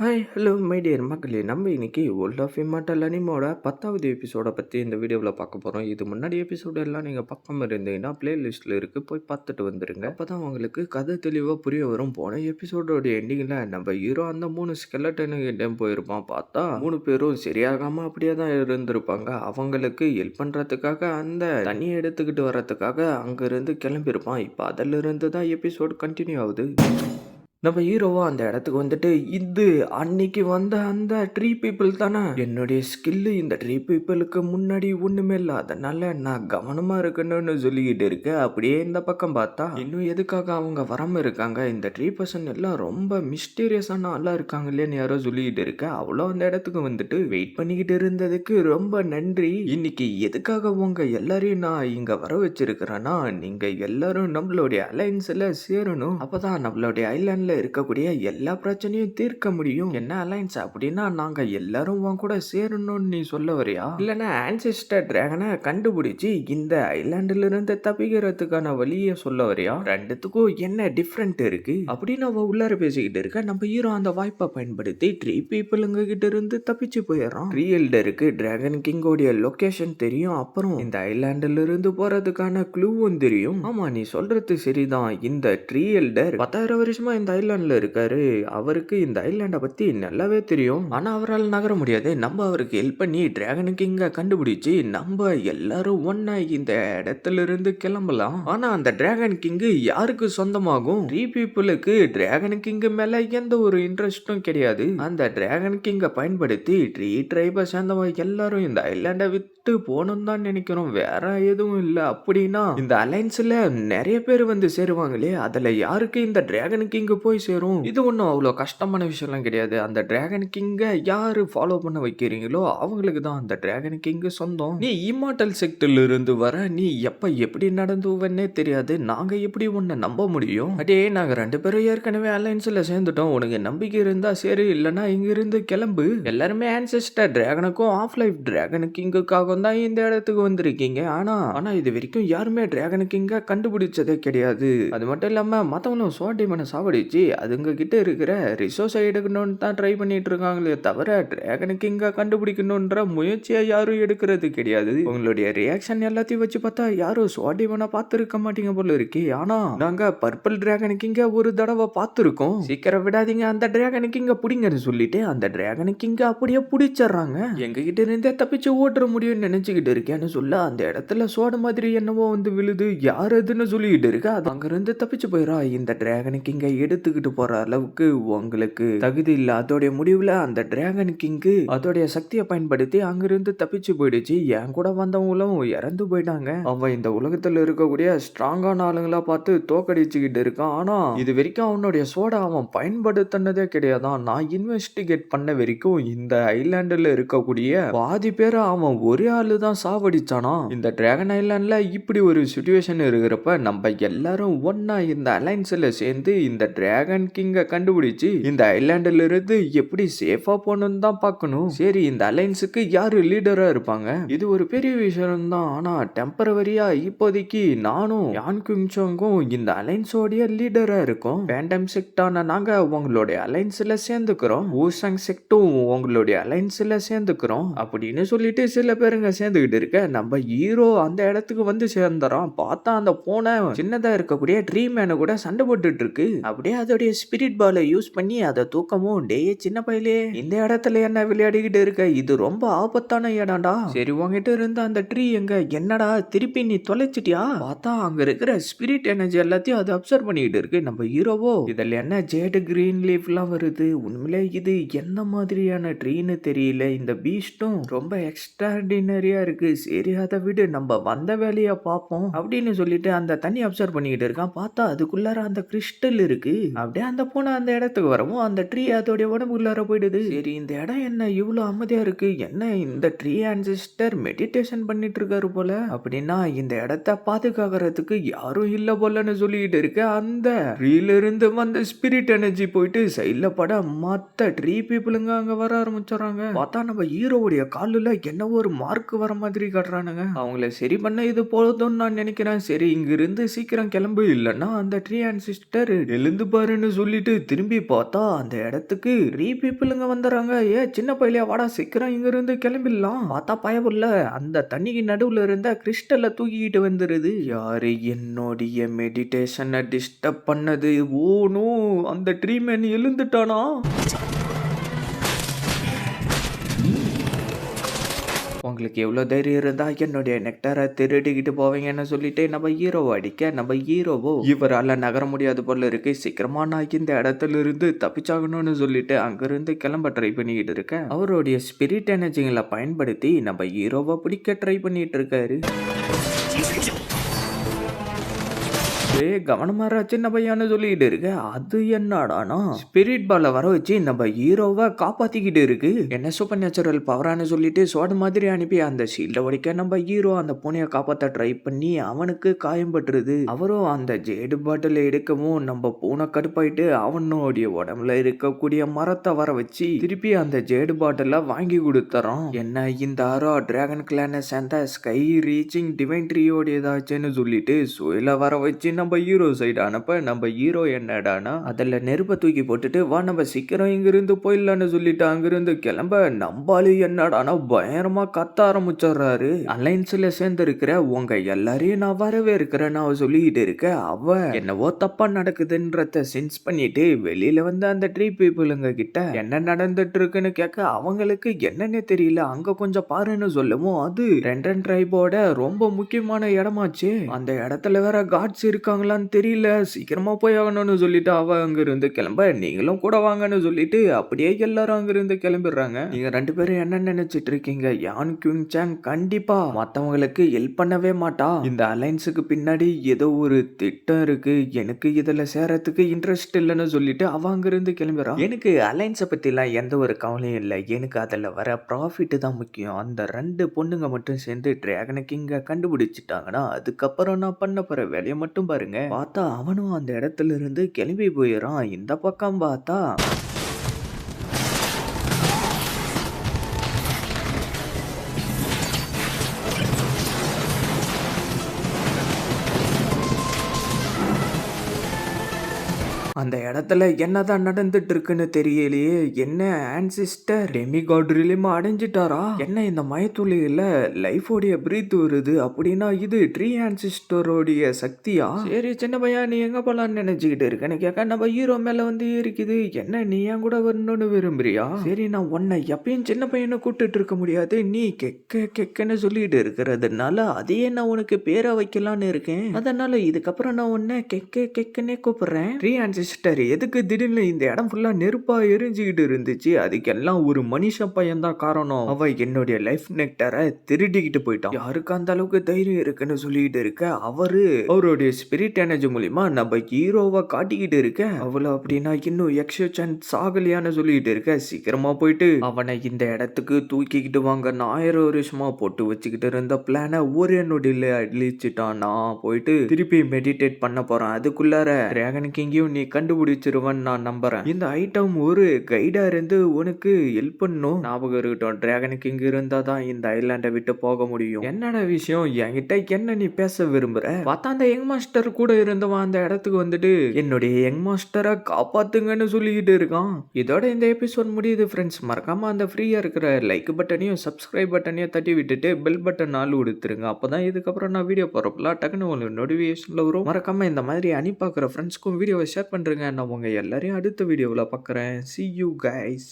Hi hello my dear மக்களே நம்ம இன்றைக்கி ஓல்ட் ஆஃப் இம்மாட்டல் அனிமோட பத்தாவது எபிசோட பற்றி இந்த வீடியோவில் பார்க்க போகிறோம் இது முன்னாடி எபிசோடு எல்லாம் நீங்கள் பார்க்காம இருந்தீங்கன்னா பிளேலிஸ்ட்டில் இருக்குது போய் பார்த்துட்டு வந்துடுங்க அப்போ தான் உங்களுக்கு கதை தெளிவாக புரிய வரும். போன எபிசோடோட எண்டிங்கில் நம்ம ஹீரோ அந்த மூணு ஸ்கெலட்டனுக்கிட்டே போயிருப்பான். பார்த்தா மூணு பேரும் சரியாகாமல் அப்படியே தான் இருந்திருப்பாங்க. அவங்களுக்கு ஹெல்ப் பண்ணுறதுக்காக அந்த தண்ணியை எடுத்துக்கிட்டு வர்றதுக்காக அங்கேருந்து கிளம்பியிருப்பான். இப்போ அதிலிருந்து தான் எபிசோடு கண்டினியூ ஆகுது. நம்ம ஹீரோவா அந்த இடத்துக்கு வந்துட்டு இது அன்னைக்கு வந்த அந்த ட்ரீ பீப்புள் தானே? என்னுடைய ஸ்கில்லு இந்த ட்ரீ பீப்புளுக்கு முன்னாடி ஒன்றுமே இல்லை. அதனால நான் கவனமாக இருக்கணும்னு சொல்லிக்கிட்டு இருக்கேன். அப்படியே இந்த பக்கம் பார்த்தா இன்னும் எதுக்காக அவங்க வராம இருக்காங்க? இந்த ட்ரீ பர்சன் எல்லாம் ரொம்ப மிஸ்டீரியஸான ஆளாக இருக்காங்க இல்லையான்னு யாரோ சொல்லிக்கிட்டு இருக்கேன். அவ்வளோ அந்த இடத்துக்கு வந்துட்டு வெயிட் பண்ணிக்கிட்டு இருந்ததுக்கு ரொம்ப நன்றி. இன்னைக்கு எதுக்காக உங்க எல்லாரையும் நான் இங்கே வர வச்சிருக்கிறேன்னா நீங்கள் எல்லாரும் நம்மளுடைய அலைன்ஸில் சேரணும். அப்பதான் நம்மளுடைய ஐலாண்ட்ல இருக்கக்கூடிய எல்லா பிரச்சனையும் தீர்க்க முடியும். என்ன அலைன்ஸ் அப்படின்னா நாங்க எல்லாரும் உன் கூட சேரணும்னு நீ சொல்ல வரியா? இல்லைன்னா ஆன்சிஸ்டர் டிராகனை கண்டுபிடிச்சு இந்த ஐலாண்டுல இருந்து தப்பிக்கிறதுக்கான வழியை சொல்ல வரியா? ரெண்டுத்துக்கும் என்ன டிஃப்ரெண்ட் இருக்கு? அப்படின்னு அவ உள்ளார பேசிக்கிட்டு இருக்க. நம்ம ஹீரோ அந்த வாய்ப்பை பயன்படுத்தி ட்ரீ பீப்புளுங்க கிட்ட இருந்து தப்பிச்சு போயிடுறான் ரீஎல்டருக்கு டிராகன் கிங்கோடைய லொகேஷன் தெரியும். அப்புறம் இந்த ஐலாண்டுல இருந்து போறதுக்கான க்ளூவும் தெரியும். ஆமா நீ சொல்றது சரிதான். இந்த ட்ரீ எல்டர் பத்தாயிரம் வருஷமா இந்த ஐலாண்டில் இருக்காரு. அவருக்கு இந்த ஐலாண்டை பற்றி நல்லாவே தெரியும். ஆனால் அவரால் நகர முடியாது. நம்ம அவருக்கு ஹெல்ப் பண்ணி டிராகன் கிங்கை கண்டுபிடிச்சி நம்ம எல்லாரும் ஒன்னா இந்த இடத்துல இருந்து கிளம்பலாம். ஆனால் அந்த டிராகன் கிங்கு யாருக்கு சொந்தமாகும்? த்ரீ பீப்புளுக்கு டிராகன் கிங்கு மேலே எந்த ஒரு இன்ட்ரெஸ்ட்டும் கிடையாது. அந்த டிராகன் கிங்கை பயன்படுத்தி ட்ரீ ட்ரைபை சேர்ந்தவங்க எல்லாரும் இந்த ஐலாண்டை விட்டு போகணும் தான் நினைக்கிறோம். வேற எதுவும் இல்லை. அப்படின்னா இந்த அலைன்ஸில் நிறைய பேர் வந்து சேருவாங்களே. அதில் யாருக்கு இந்த டிராகன் கிங்கு போய் சேரும். இது ஒன்றும் அவ்வளோ கஷ்டமான விஷயம்லாம் கிடையாது. அந்த டிராகன் கிங்கை யாரு ஃபாலோ பண்ண வைக்கிறீங்களோ அவங்களுக்கு தான் அந்த டிராகன் கிங் சொந்தம். நீ இம்மார்டல் செக்டர்ல இருந்து வர நீ எப்போ எப்படி நடந்துவன்னே தெரியாது. நாங்கள் எப்படி உன்னை நம்ப முடியும்? அடே நாங்கள் ரெண்டு பேரும் ஏற்கனவே அலைன்ஸ்ல சேர்ந்துட்டோம். உனக்கு நம்பிக்கை இருந்தால் சரி இல்லைன்னா இங்கிருந்து கிளம்பு. எல்லாருமே ஆன்செஸ்டர் டிராகனுக்கும் ஆஃப் லைஃப் டிராகன் கிங்குக்காக தான் இந்த இடத்துக்கு வந்திருக்கீங்க. ஆனால் ஆனால் இது வரைக்கும் யாருமே டிராகன் கிங்கை கண்டுபிடிச்சதே கிடையாது. அது மட்டும் இல்லாம மத்தவங்களும் சோடிமனை சாவடிச்சு வச்சு அதுங்கக்கிட்ட இருக்கிற ரிசோர்ஸை எடுக்கணும்னு தான் ட்ரை பண்ணிட்டு இருக்காங்களே தவிர ட்ராகனுக்கு இங்கே கண்டுபிடிக்கணுன்ற முயற்சியை யாரும் எடுக்கிறது கிடையாது. உங்களுடைய ரியாக்ஷன் எல்லாத்தையும் வச்சு பார்த்தா யாரும் சோடிமனை பார்த்துருக்க மாட்டீங்க போல இருக்கே. ஆனால் நாங்கள் பர்பிள் டிராகன் இங்கே ஒரு தடவை பார்த்துருக்கோம். சீக்கிரம் விடாதீங்க அந்த ட்ராகனுக்கு இங்கே பிடிங்கன்னு சொல்லிட்டு அந்த டிராகன் இங்கே அப்படியே பிடிச்சிடுறாங்க. எங்ககிட்ட இருந்தே தப்பிச்சு ஓட்டுற முடியும்னு நினச்சிக்கிட்டு இருக்கேன்னு சொல்ல அந்த இடத்துல சோட மாதிரி என்னவோ வந்து விழுது யார் அதுன்னு சொல்லிக்கிட்டு இருக்கா? அது அங்கேருந்து தப்பிச்சு போயிடா இந்த டிராகன் கிங்கை எடுத்துக்கிட்டு போற அளவுக்கு உங்களுக்கு தகுதி இல்ல. அதோடைய முடிவுல அந்த டிராகன் கிங்கு அதோடைய சக்தியை பயன்படுத்தி அங்கிருந்து தப்பிச்சு போயிடுச்சு. என் கூட வந்தவங்களும் இறந்து போயிட்டாங்க. அவன் இந்த உலகத்துல இருக்கக்கூடிய ஸ்ட்ராங்கான ஆளுங்களா பார்த்து தோக்கடிச்சுக்கிட்டு இருக்கான். ஆனா இது வரைக்கும் அவனுடைய சோடா அவன் பயன்படுத்தினதே கிடையாதான் நான் இன்வெஸ்டிகேட் பண்ண வரைக்கும் இந்த ஐலாண்டுல இருக்கக்கூடிய பாதி பேரை அவன் ஒரே ஆளு தான் சாவடிச்சானா? இந்த டிராகன் ஐலாண்ட்ல இப்படி ஒரு சுச்சுவேஷன் இருக்கிறப்ப நம்ம எல்லாரும் ஒன்னா இந்த அலைன்ஸ்ல சேர்ந்து இந்த டிராகன் கிங்கை கண்டுபிடிச்சு இந்த ஐலாண்டில் இருந்து எப்படி சேஃபா போகணும்னு தான் பார்க்கணும். சரி இந்த அலைன்ஸுக்கு யாரு லீடரா இருப்பாங்க? இது ஒரு பெரிய விஷயம் தான். ஆனா டெம்பரவரியா இப்போதைக்கு நானும் யான் குங்சோங்கும் இந்த அலைன்ஸோடைய லீடரா இருக்கும். பேண்டம் செக்டான நாங்க உங்களுடைய அலைன்ஸ்ல சேர்ந்துக்கிறோம். ஊசங் செக்டும் உங்களுடைய அலைன்ஸ்ல சேர்ந்துக்கிறோம். அப்படின்னு சொல்லிட்டு சில பேருங்க சேர்ந்துக்கிட்டு இருக்க நம்ம ஹீரோ அந்த இடத்துக்கு வந்து சேர்ந்துறோம். பார்த்தா அந்த போன சின்னதா இருக்கக்கூடிய ட்ரீ மேனு கூட சண்டை போட்டுட்டு இருக்கு. அப்படியே அதோடைய ஸ்பிரிட் பாலை யூஸ் பண்ணி அதை தூக்கமும் டேய் சின்ன பயலே இந்த இடத்துல என்ன விளையாடிக்கிட்டு இருக்க? இது ரொம்ப ஆபத்தான இடம்டா. சரி உங்ககிட்ட இருந்த அந்த ட்ரீ எங்க? என்னடா திருப்பி நீ தொலைச்சிட்டியா? பார்த்தா அங்க இருக்கிற ஸ்பிரிட் எனர்ஜி எல்லாத்தையும் அது அப்சர்வ் பண்ணிக்கிட்டு இருக்கு. நம்ம ஹீரோவோ இதில் என்ன ஜேடு கிரீன் லீஃப்லாம் வருது? உண்மையிலே இது என்ன மாதிரியான ட்ரீன்னு தெரியல. இந்த பீஸ்டும் ரொம்ப எக்ஸ்ட்ராடினரியா இருக்கு. சரி அதை விடு நம்ம வந்த வேலையை பார்ப்போம் அப்படின்னு சொல்லிட்டு அந்த தண்ணி அப்சர்வ் பண்ணிக்கிட்டு இருக்கான். பார்த்தா அதுக்குள்ளார அந்த கிறிஸ்டல் இருக்கு. அப்படியே அந்த பூனை அந்த இடத்துக்கு வரவும் அந்த ட்ரீ அதோடைய உடம்பு உள்ளார போயிடுது. சரி இந்த இடம் என்ன? இவ்வளோ அமைதியாக இருக்குது என்ன இந்த ட்ரீ ஆன்சிஸ்டர் மெடிடேஷன் பண்ணிட்டு இருக்காரு போல? அப்படின்னா இந்த இடத்த பாதுகாக்கிறதுக்கு யாரும் இல்லை போலன்னு சொல்லிக்கிட்டு இருக்க அந்த ட்ரீலிருந்து வந்த ஸ்பிரிட் எனர்ஜி போயிட்டு சைடில் பட மற்ற ட்ரீ பீப்புளுங்க அங்கே வர ஆரம்பிச்சிடறாங்க பார்த்தா நம்ம ஹீரோவுடைய காலில் என்ன ஒரு மார்க் வர மாதிரி காட்டுறானுங்க. அவங்கள சரி பண்ண இது போதும்னு நான் நினைக்கிறேன். சரி இங்கிருந்து சீக்கிரம் கிளம்பு. இல்லைன்னா அந்த ட்ரீ அண்ட் எழுந்து பாருன்னு சொல்லிட்டு திரும்பி பார்த்தா அந்த இடத்துக்கு ரீ பீப்புளுங்க வந்துடுறாங்க ஏ சின்ன பையலையா வாடா சீக்கிரம் இங்கேருந்து கிளம்பிடலாம். பார்த்தா பயமில்ல அந்த தண்ணிக்கு நடுவில் இருந்த கிறிஸ்டலை தூக்கிக்கிட்டு வந்துருது. யாரு என்னுடைய மெடிடேஷனை டிஸ்டர்ப் பண்ணது? ஓனோ அந்த ட்ரீ மேன் எழுந்துட்டானா? உங்களுக்கு எவ்வளோ தைரியம் இருந்தால் என்னுடைய நெக்டரை திருடிக்கிட்டு போவீங்கன்னு சொல்லிட்டு நம்ம ஹீரோவை அடிக்க நம்ம ஹீரோவோ இவரால் நகர முடியாது போல இருக்கு. சீக்கிரமா நான் இந்த இடத்துல இருந்து தப்பிச்சாகணும்னு சொல்லிட்டு அங்கிருந்து கிளம்ப ட்ரை பண்ணிக்கிட்டு இருக்கேன். அவருடைய ஸ்பிரிட் எனர்ஜிங்களை பயன்படுத்தி நம்ம ஹீரோவை பிடிக்க ட்ரை பண்ணிட்டு இருக்காரு. ஏய் கவனமாரா சின்ன பையன்னு சொல்லிக்கிட்டு இருக்கு. அது என்னடானா? ஸ்பிரிட் பால வர வச்சு நம்ம ஹீரோவை காப்பாத்திக்கிட்டு இருக்கு. என்ன சூப்பர் நேச்சுரல் பவரான்னு சொல்லிட்டு சோடு மாதிரி அனுப்பி அந்த ஷீல்ட உடைக்க நம்ம ஹீரோ அந்த பூனையை காப்பாற்ற ட்ரை பண்ணி அவனுக்கு காயம் பட்டுருது. அவரும் அந்த ஜேடு பாட்டில் எடுக்கவும் நம்ம பூனை கடுப்பாயிட்டு அவனுடைய உடம்புல இருக்கக்கூடிய மரத்தை வர வச்சு திருப்பி அந்த ஜேடு பாட்டில வாங்கி கொடுத்துறோம் என்ன இந்த ஆரோ டிராகன் கிளானை சேர்ந்த ஸ்கை ரீச்சிங் டிவைன் ட்ரீயோடையதாச்சுன்னு சொல்லிட்டு சுயில வர வச்சு நம்ம நம்ம ஹீரோ சைடு நம்ம ஹீரோ என்னடானா அதில் நெருப்பை தூக்கி போட்டுட்டு வா நம்ம சீக்கிரம் இங்கிருந்து போயிடலான்னு சொல்லிட்டு அங்கிருந்து கிளம்ப நம்பாலு என்னடானா பயங்கரமாக கத்த ஆரம்பிச்சிடுறாரு. அலைன்ஸில் சேர்ந்துருக்கிற உங்கள் எல்லாரையும் நான் வரவே இருக்கிறேன்னு அவ சொல்லிக்கிட்டு இருக்க. அவ என்னவோ தப்பாக நடக்குதுன்றத சென்ஸ் பண்ணிட்டு வெளியில் வந்து அந்த ட்ரீ பீப்புளுங்க கிட்ட என்ன நடந்துட்டு இருக்குன்னு கேட்க அவங்களுக்கு என்னன்னே தெரியல. அங்கே கொஞ்சம் பாருன்னு சொல்லவும். அது ரெண்டன் ட்ரைபோட ரொம்ப முக்கியமான இடமாச்சு. அந்த இடத்துல வேற காட்ஸ் இருக்காங்க. வருவாங்களான்னு தெரியல. சீக்கிரமாக போய் ஆகணும்னு சொல்லிட்டு அவள் அங்கேருந்து கிளம்ப நீங்களும் கூட வாங்கன்னு சொல்லிட்டு அப்படியே எல்லாரும் அங்கேருந்து கிளம்பிடுறாங்க. நீங்கள் ரெண்டு பேரும் என்ன நினைச்சிட்டு இருக்கீங்க? யான் கியூங் சாங் கண்டிப்பாக மற்றவங்களுக்கு ஹெல்ப் பண்ணவே மாட்டா. இந்த அலைன்ஸுக்கு பின்னாடி ஏதோ ஒரு திட்டம் இருக்கு. எனக்கு இதில் சேரத்துக்கு இன்ட்ரெஸ்ட் இல்லைன்னு சொல்லிட்டு அவள் அங்கேருந்து கிளம்பிடுறான் எனக்கு அலைன்ஸை பற்றிலாம் எந்த ஒரு கவலையும் இல்லை. எனக்கு அதில் வர ப்ராஃபிட்டு தான் முக்கியம். அந்த ரெண்டு பொண்ணுங்க மட்டும் சேர்ந்து ட்ராகனை கிங்கை கண்டுபிடிச்சிட்டாங்கன்னா அதுக்கப்புறம் நான் பண்ண போகிற வேலையை மட்டும் பாருங்க. பார்த்தா அவனும் அந்த இடத்துல இருந்து கிளம்பி போயிடறான் இந்த பக்கம் பார்த்தா அந்த இடத்துல என்னதான் நடந்துட்டு இருக்குன்னு தெரியலையே. என்ன ஆன்சிஸ்டர் டெமி காட் ரிலிமா அடைஞ்சிட்டாரா? என்ன இந்த மயத்துளியில லைஃபோடைய பிரீத் வருது அப்படின்னா இது ட்ரீ ஆன்சிஸ்டரோடைய சக்தியா? சரி சின்ன பையன் நீ எங்க போலான்னு நினைச்சுக்கிட்டு இருக்கேன்னு கேட்க நம்ம ஹீரோ மேல வந்து இருக்குது என்ன நீ ஏன் கூட வரணும்னு விரும்புறியா? சரி நான் உன்னை எப்பயும் சின்ன பையனை கூப்பிட்டுட்டு இருக்க முடியாது. நீ கெக்க கெக்கன்னு சொல்லிட்டு இருக்கிறதுனால அதையே நான் உனக்கு பேரை வைக்கலான்னு இருக்கேன். அதனால இதுக்கப்புறம் நான் உன்னை கெக்க கெக்கனே கூப்பிடுறேன். ட்ரீ ஆன்சிஸ்டர் எதுக்கு திடீர்னு இந்த இடம் ஃபுல்லா நெருப்பா எரிஞ்சுக்கிட்டு இருந்துச்சு? அதுக்கெல்லாம் ஒரு மனுஷ பையன்தான் காரணம். அவ என்னுடைய லைஃப் நெக்டரை திருடிக்கிட்டு போயிட்டான். யாருக்கு அந்த அளவுக்கு தைரியம் இருக்குன்னு சொல்லிட்டு இருக்க? அவரு அவருடைய ஸ்பிரிட் எனர்ஜி மூலியமா நம்ம ஹீரோவை காட்டிக்கிட்டு இருக்க. அவளை அப்படின்னா இன்னும் எக்ஸன் சாகலியான்னு சொல்லிட்டு இருக்க. சீக்கிரமா போயிட்டு அவனை இந்த இடத்துக்கு தூக்கிக்கிட்டு வாங்க. நான் ஆயிரம் வருஷமா போட்டு வச்சுக்கிட்டு இருந்த பிளானை ஒரே நொடியில் அழிச்சிட்டான். நான் போயிட்டு திருப்பி மெடிடேட் பண்ண போறேன். அதுக்குள்ளார டிராகன் கிங்கையும் நீ கண்டுபிடிச்சிருவன் நான் நம்புறேன். இந்த ஐட்டம் ஒரு கைடா இருந்து உனக்கு ஹெல்ப் பண்ணும். ஞாபகம் இருக்கட்டும். டிராகனுக்கு இங்க இருந்தா தான் இந்த ஐலாண்டை விட்டு போக முடியும். என்னடா விஷயம்? என்கிட்ட என்ன நீ பேச விரும்புற? பார்த்தா அந்த யங் மாஸ்டர் கூட இருந்தவன் அந்த இடத்துக்கு வந்துட்டு. என்னுடைய யங் மாஸ்டரை காப்பாத்துங்கன்னு சொல்லிக்கிட்டு இருக்கான். இதோட இந்த எபிசோட் முடியுது ஃப்ரெண்ட்ஸ் மறக்காம அந்த ஃப்ரீயா இருக்கிற லைக் பட்டனையும் சப்ஸ்கிரைப் பட்டனையும் தட்டி விட்டுட்டு பெல் பட்டன் நாலு கொடுத்துருங்க அப்பதான் இதுக்கப்புறம் நான் வீடியோ போறப்பல டக்குன்னு உங்களுக்கு நோட்டிஃபிகேஷன்ல வரும். மறக்காம இந்த மாதிரி அனுப்பி பார்க்குற ஃப்ரெண்ட்ஸ்க்கும் வீடியோவை ஷேர் பண்ணுறேங்க நான் உங்கள் எல்லாரையும் அடுத்த வீடியோவில் பார்க்குறேன் சி யூ கைஸ்